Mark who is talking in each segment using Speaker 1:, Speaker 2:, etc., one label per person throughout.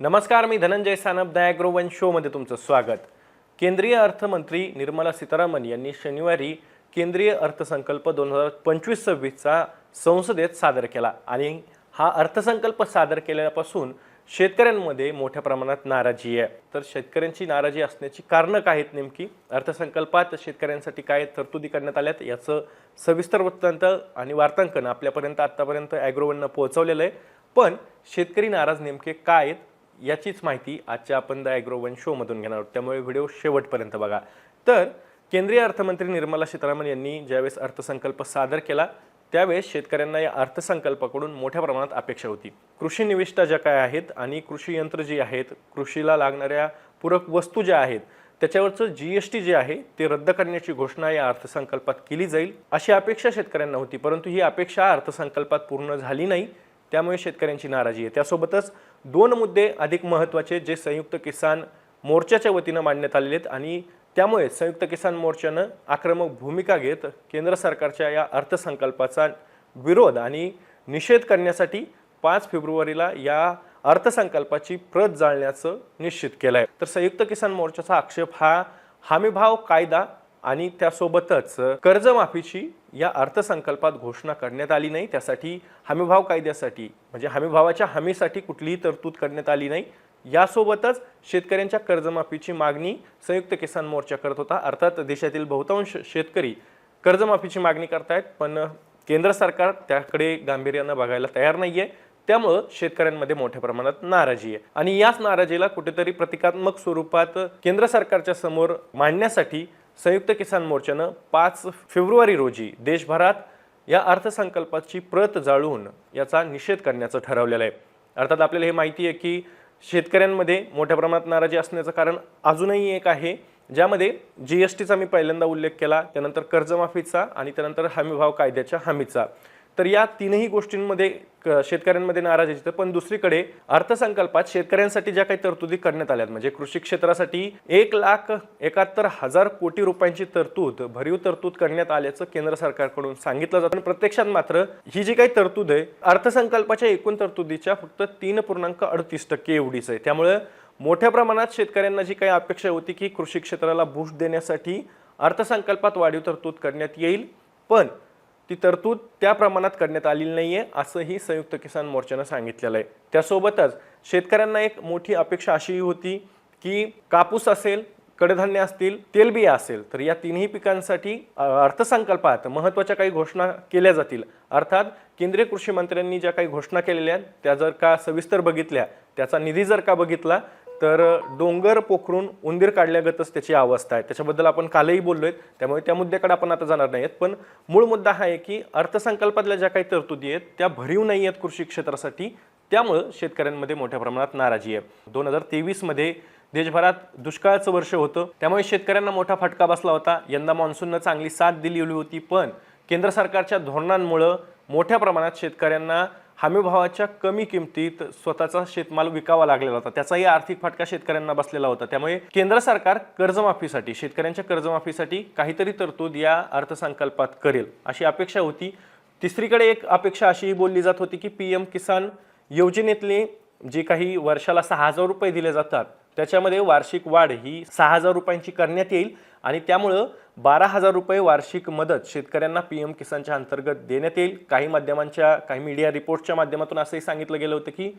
Speaker 1: नमस्कार मी धनंजय सानप दयाग्रो वन शोमध्ये तुमचं स्वागत. केंद्रीय अर्थमंत्री निर्मला सीतारामन यांनी शनिवारी केंद्रीय अर्थसंकल्प दोन हजार पंचवीस सव्वीसचा संसदेत सादर केला आणि हा अर्थसंकल्प सादर केल्यापासून शेतकऱ्यांमध्ये मोठ्या प्रमाणात नाराजी आहे. तर शेतकऱ्यांची नाराजी असण्याची कारणं काय आहेत नेमकी? अर्थसंकल्पात शेतकऱ्यांसाठी काय तरतुदी करण्यात आल्यात याचं सविस्तर वृत्तांत आणि वार्तांकन आपल्यापर्यंत आत्तापर्यंत ॲग्रोवननं पोहोचवलेलं आहे. पण शेतकरी नाराज नेमके काय आहेत? याचीच माहिती आजच्या आपण द ॲग्रोवन शोमधून घेणार आहोत. त्यामुळे व्हिडिओ शेवटपर्यंत बघा. तर केंद्रीय अर्थमंत्री निर्मला सीतारामन यांनी ज्यावेळेस अर्थसंकल्प सादर केला त्यावेळेस शेतकऱ्यांना या अर्थसंकल्पाकडून मोठ्या प्रमाणात अपेक्षा होती. कृषी निविष्ठा ज्या काय आहेत आणि कृषी यंत्र जी आहेत कृषीला लागणाऱ्या पूरक वस्तू ज्या आहेत त्याच्यावरचं जी एस टी जे आहे ते रद्द करण्याची घोषणा या अर्थसंकल्पात केली जाईल अशी अपेक्षा शेतकऱ्यांना होती. परंतु ही अपेक्षा अर्थसंकल्पात पूर्ण झाली नाही. त्यामुळे शेतकऱ्यांची नाराजी आहे. त्यासोबतच दोन मुद्दे अधिक महत्त्वाचे जे संयुक्त किसान मोर्चाच्या वतीनं मांडण्यात आलेले आहेत आणि त्यामुळे संयुक्त किसान मोर्चानं आक्रमक भूमिका घेत केंद्र सरकारच्या या अर्थसंकल्पाचा विरोध आणि निषेध करण्यासाठी पाच फेब्रुवारीला या अर्थसंकल्पाची प्रत जाळण्याचं निश्चित केलं आहे तर संयुक्त किसान मोर्चाचा आक्षेप हा हमीभाव कायदा आणि त्यासोबतच कर्जमाफीची या अर्थसंकल्पात घोषणा करण्यात आली नाही. त्यासाठी हमीभाव कायद्यासाठी म्हणजे हमीभावाच्या हमीसाठी कुठलीही तरतूद करण्यात आली नाही. यासोबतच शेतकऱ्यांच्या कर्जमाफीची मागणी संयुक्त किसान मोर्चा करत होता. अर्थात देशातील बहुतांश शेतकरी कर्जमाफीची मागणी करतायत पण केंद्र सरकार त्याकडे गांभीर्यानं बघायला तयार नाही आहे त्यामुळं शेतकऱ्यांमध्ये मोठ्या प्रमाणात नाराजी आहे. आणि याच नाराजीला कुठेतरी प्रतिकात्मक स्वरूपात केंद्र सरकारच्या समोर मांडण्यासाठी संयुक्त किसान मोर्चानं पाच फेब्रुवारी रोजी देशभरात या अर्थसंकल्पाची प्रत जाळून याचा निषेध करण्याचं ठरवलेलं आहे. अर्थात आपल्याला हे माहिती आहे की शेतकऱ्यांमध्ये मोठ्या प्रमाणात नाराजी असण्याचं कारण अजूनही एक आहे ज्यामध्ये जी एस टीचा मी पहिल्यांदा उल्लेख केला त्यानंतर कर्जमाफीचा आणि त्यानंतर हमीभाव कायद्याच्या हमीचा. तर या तीनही गोष्टींमध्ये क- शेतकऱ्यांमध्ये नाराजी आहे. पण दुसरीकडे अर्थसंकल्पात शेतकऱ्यांसाठी ज्या काही तरतुदी करण्यात आल्यात म्हणजे कृषी क्षेत्रासाठी एक लाख एकाहत्तर हजार कोटी रुपयांची तरतूद भरीव तरतूद करण्यात आल्याचं केंद्र सरकारकडून सांगितलं जातं. प्रत्यक्षात मात्र ही जी काही तरतूद आहे अर्थसंकल्पाच्या एकूण तरतुदीच्या फक्त तीन पूर्णांक अडतीस टक्के एवढीच आहे. त्यामुळे मोठ्या प्रमाणात शेतकऱ्यांना जी काही अपेक्षा होती की कृषी क्षेत्राला बूस्ट देण्यासाठी अर्थसंकल्पात वाढीव तरतूद करण्यात येईल. पण ती तरतूद त्या प्रमाणात करण्यात आलेली नाही आहे असंही संयुक्त किसान मोर्चानं सांगितलेलं आहे. त्यासोबतच शेतकऱ्यांना एक मोठी अपेक्षा अशीही होती की कापूस असेल कडधान्य असतील तेलबिया असेल तर या तिन्ही पिकांसाठी अर्थसंकल्पात महत्त्वाच्या काही घोषणा केल्या जातील. अर्थात केंद्रीय कृषी मंत्र्यांनी ज्या काही घोषणा केलेल्या आहेत त्या जर का सविस्तर बघितल्या त्याचा निधी जर का बघितला तर डोंगर पोखरून उंदीर काढल्यागतच त्याची अवस्था आहे. त्याच्याबद्दल आपण कालही बोललो आहेत त्यामुळे त्या मुद्द्याकडे आपण आता जाणार नाही आहेत पण मूळ मुद्दा हा आहे की अर्थसंकल्पातल्या ज्या काही तरतुदी आहेत त्या भरीव नाही आहेत कृषी क्षेत्रासाठी. त्यामुळं शेतकऱ्यांमध्ये मोठ्या प्रमाणात नाराजी आहे. दोन हजार तेवीसमध्ये देशभरात दुष्काळाचं वर्ष होतं. त्यामुळे शेतकऱ्यांना मोठा फटका बसला होता. यंदा मान्सूननं चांगली साथ दिली होती. पण केंद्र सरकारच्या धोरणांमुळं मोठ्या प्रमाणात शेतकऱ्यांना हमीभावाच्या कमी किमतीत स्वतःचा शेतमाल विकावा लागलेला होता. त्याचाही आर्थिक फटका शेतकऱ्यांना बसलेला होता. त्यामुळे केंद्र सरकार कर्जमाफीसाठी शेतकऱ्यांच्या कर्जमाफीसाठी काहीतरी तरतूद या अर्थसंकल्पात करेल अशी अपेक्षा होती. तिसरीकडे एक अपेक्षा अशीही बोलली जात होती की पी एम किसान योजनेतले जे काही वर्षाला सहा हजार रुपये दिले जातात त्याच्यामध्ये वार्षिक वाढ ही सहा हजार रुपयांची करण्यात येईल आणि त्यामुळं बारा हजार रुपये वार्षिक मदत शेतकऱ्यांना पी एम किसानच्या अंतर्गत देण्यात येईल. काही माध्यमांच्या काही मीडिया रिपोर्टच्या माध्यमातून असंही सांगितलं गेलं होतं की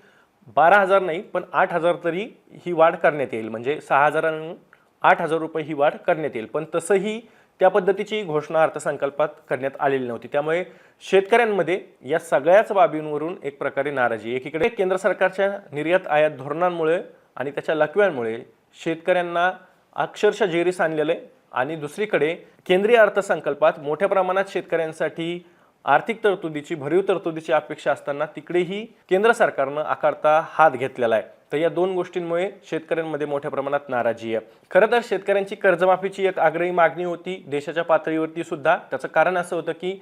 Speaker 1: बारा हजार नाही पण आठ हजार तरी ही वाढ करण्यात येईल. म्हणजे सहा हजारांहून आठ हजार रुपये ही वाढ करण्यात येईल. पण तसंही त्या पद्धतीची घोषणा अर्थसंकल्पात करण्यात आलेली नव्हती. त्यामुळे शेतकऱ्यांमध्ये या सगळ्याच बाबींवरून एक प्रकारे नाराजी एकीकडे केंद्र सरकारच्या निर्यात आयात धोरणांमुळे आणि त्याच्या लकव्यांमुळे शेतकऱ्यांना अक्षरशः जेरीस आणलेलं आहे. आणि दुसरीकडे केंद्रीय अर्थसंकल्पात मोठ्या प्रमाणात शेतकऱ्यांसाठी आर्थिक तरतुदीची भरीव तरतुदीची अपेक्षा असताना तिकडेही केंद्र सरकारनं आकारता हात घेतलेला आहे. तर या दोन गोष्टींमुळे शेतकऱ्यांमध्ये मोठ्या प्रमाणात नाराजी आहे. खरं तर शेतकऱ्यांची कर्जमाफीची एक आग्रही मागणी होती देशाच्या पातळीवरती सुद्धा. त्याचं कारण असं होतं की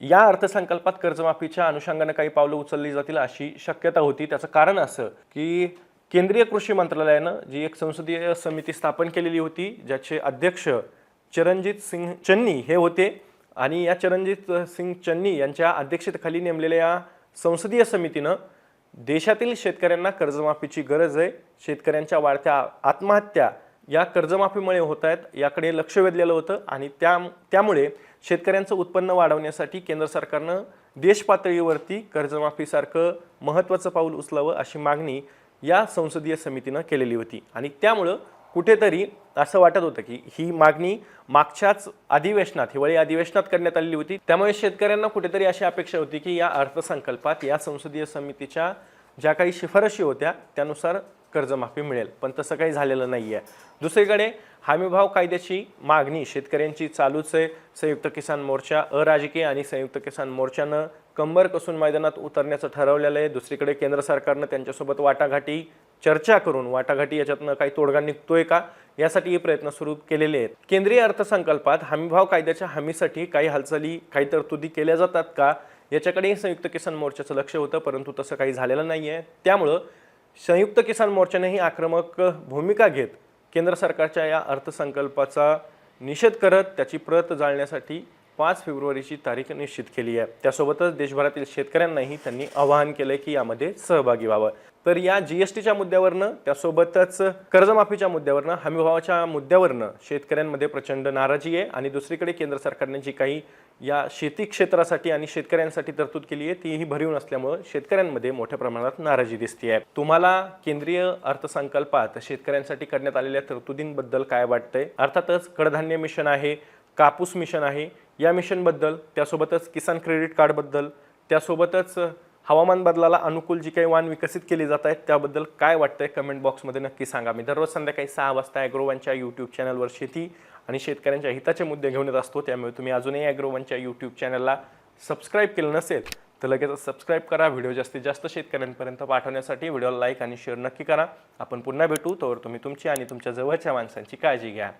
Speaker 1: या अर्थसंकल्पात कर्जमाफीच्या अनुषंगानं काही पावलं उचलली जातील अशी शक्यता होती. त्याचं कारण असं की केंद्रीय कृषी मंत्रालयानं जी एक संसदीय समिती स्थापन केलेली होती ज्याचे अध्यक्ष चरणजित सिंग चन्नी हे होते आणि या चरणजित सिंग चन्नी यांच्या अध्यक्षतेखाली नेमलेल्या या संसदीय समितीनं देशातील शेतकऱ्यांना कर्जमाफीची गरज आहे. शेतकऱ्यांच्या वाढत्या आत्महत्या या कर्जमाफीमुळे होत आहेत याकडे लक्ष वेधलेलं होतं आणि त्या त्यामुळे शेतकऱ्यांचं उत्पन्न वाढवण्यासाठी केंद्र सरकारनं देश पातळीवरती कर्जमाफीसारखं महत्त्वाचं पाऊल उचलावं अशी मागणी या संसदीय समितीनं केलेली होती. आणि त्यामुळं कुठेतरी असं वाटत होतं की ही मागणी मागच्याच अधिवेशनात हिवाळी अधिवेशनात करण्यात आलेली होती. त्यामुळे शेतकऱ्यांना कुठेतरी अशी अपेक्षा होती की या अर्थसंकल्पात या संसदीय समितीच्या ज्या काही शिफारशी होत्या त्यानुसार कर्जमाफी मिळेल. पण तसं काही झालेलं नाही आहे दुसरीकडे हमीभाव कायद्याची मागणी शेतकऱ्यांची चालूच आहे. संयुक्त किसान मोर्चा अराजकीय आणि संयुक्त किसान मोर्चानं कंबर कसून मैदानात उतरण्याचं ठरवलेलं आहे. दुसरीकडे केंद्र सरकारनं त्यांच्यासोबत वाटाघाटी चर्चा करून वाटाघाटी याच्यातनं काही तोडगा निघतोय का? यासाठीही प्रयत्न सुरू केलेले आहेत. केंद्रीय अर्थसंकल्पात हमीभाव कायद्याच्या हमीसाठी काही हालचाली काही तरतुदी केल्या जातात का? याच्याकडेही संयुक्त किसान मोर्चाचं लक्ष होतं परंतु तसं काही झालेलं नाही आहे त्यामुळं संयुक्त किसान मोर्चानेही आक्रमक भूमिका घेत केंद्र सरकारच्या या अर्थसंकल्पाचा निषेध करत त्याची प्रत जाळण्यासाठी पाच फेब्रुवारीची तारीख निश्चित केली आहे. त्यासोबतच देशभरातील शेतकऱ्यांनाही त्यांनी आवाहन केलंय की यामध्ये सहभागी व्हावं. तर या जी एस टीच्या मुद्द्यावरनं त्यासोबतच कर्जमाफीच्या मुद्द्यावरनं हमीभावाच्या मुद्द्यावरनं शेतकऱ्यांमध्ये प्रचंड नाराजी आहे. आणि दुसरीकडे केंद्र सरकारने जी काही या शेती क्षेत्रासाठी आणि शेतकऱ्यांसाठी तरतूद केली आहे तीही भरीव नसल्यामुळं शेतकऱ्यांमध्ये मोठ्या प्रमाणात नाराजी दिसते आहे तुम्हाला केंद्रीय अर्थसंकल्पात शेतकऱ्यांसाठी करण्यात आलेल्या तरतुदींबद्दल काय वाटतंय? अर्थातच कडधान्य मिशन आहे कापूस मिशन आहे या मिशनबद्दल त्यासोबतच किसान क्रेडिट कार्डबद्दल त्यासोबतच हवामान बदलाला अनुकूल जी काही वाण विकसित केली जात आहेत त्याबद्दल काय वाटतंय कमेंट बॉक्समध्ये नक्की सांगा. मी दररोज संध्याकाळी सहा वाजता ॲग्रोवनच्या यूट्यूब चॅनलवर शेती आणि शेतकऱ्यांच्या हिताचे मुद्दे घेऊन येत असतो. त्यामुळे तुम्ही अजूनही ॲग्रोवनच्या यूट्यूब चॅनलला सबस्क्राईब केलं नसेल तर लगेच सबस्क्राईब करा. व्हिडिओ जास्तीत जास्त शेतकऱ्यांपर्यंत पाठवण्यासाठी व्हिडिओला लाईक आणि शेअर नक्की करा. आपण पुन्हा भेटू. तोवर तुम्ही तुमची आणि तुमच्या जवळच्या माणसांची काळजी घ्या.